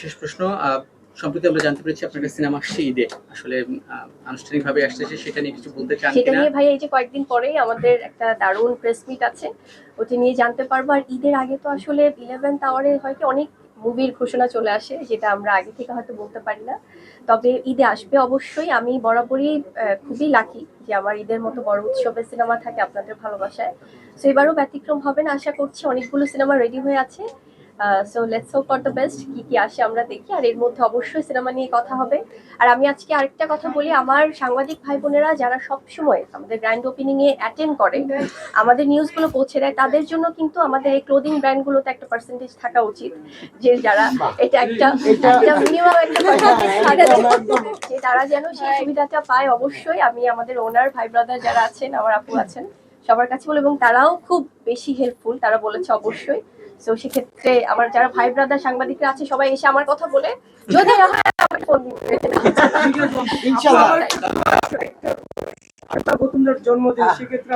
শেষ প্রশ্ন সম্প্রতি আমরা জানতে পেরেছি আপনার সিনেমা আসছে ঈদে। আসলে আনুষ্ঠানিকভাবে আসতেছে সেটা নিয়ে কিছু বলতে চান সেটা নিয়ে ভাই এই যে কয়েকদিন পরেই আমাদের একটা দারুণ প্রেস মিট আছে ওটি নিয়ে জানতে পারব। আর ঈদের আগে তো আসলে ইলেভেন্থ আওয়ারে হয় কি অনেক মুভির ঘোষণা চলে আসে যেটা আমরা আগে থেকে হয়তো বলতে পারি না। তবে ঈদে আসবে অবশ্যই। আমি বরাবরই খুবই লাকি যে আমার ঈদের মতো বড় উৎসবের সিনেমা থাকে আপনাদের ভালোবাসায়। সো এবারও ব্যতিক্রম হবে না আশা করছি। অনেকগুলো সিনেমা রেডি হয়ে আছে। So let's hope for the best কি কি আসে আমরা দেখি আর এর মধ্যে অবশ্যই সিনেমা নিয়ে কথা হবে। আর আমি আজকে আরেকটা কথা বলি আমার সাংবাদিক ভাই বোনেরা যারা সব সময় আমাদের গ্র্যান্ড ওপেনিং এ অ্যাটেন্ড করে আমাদের নিউজগুলো পৌঁছে দেয় তাদের জন্য কিন্তু আমাদের এই ক্লোদিং ব্র্যান্ডগুলোতে একটা পার্সেন্টেজ থাকা উচিত যে যারা এটা একটা একটা মিনিমাম একটা পার্সেন্টেজ থাকা যে তারা যেন সেই সুবিধাটা পায় অবশ্যই আমি আমাদের ওনার ভাই ব্রাদার যারা আছেন আমার আপু আছেন সবার কাছে বলে এবং তারাও খুব বেশি হেল্পফুল তারা বলেছে অবশ্যই। তো সেক্ষেত্রে আমার যারা ভাই ব্রাদার সাংবাদিকরা আছে সবাই এসে আমার কথা বলে যদি জন্মদিন সেক্ষেত্রে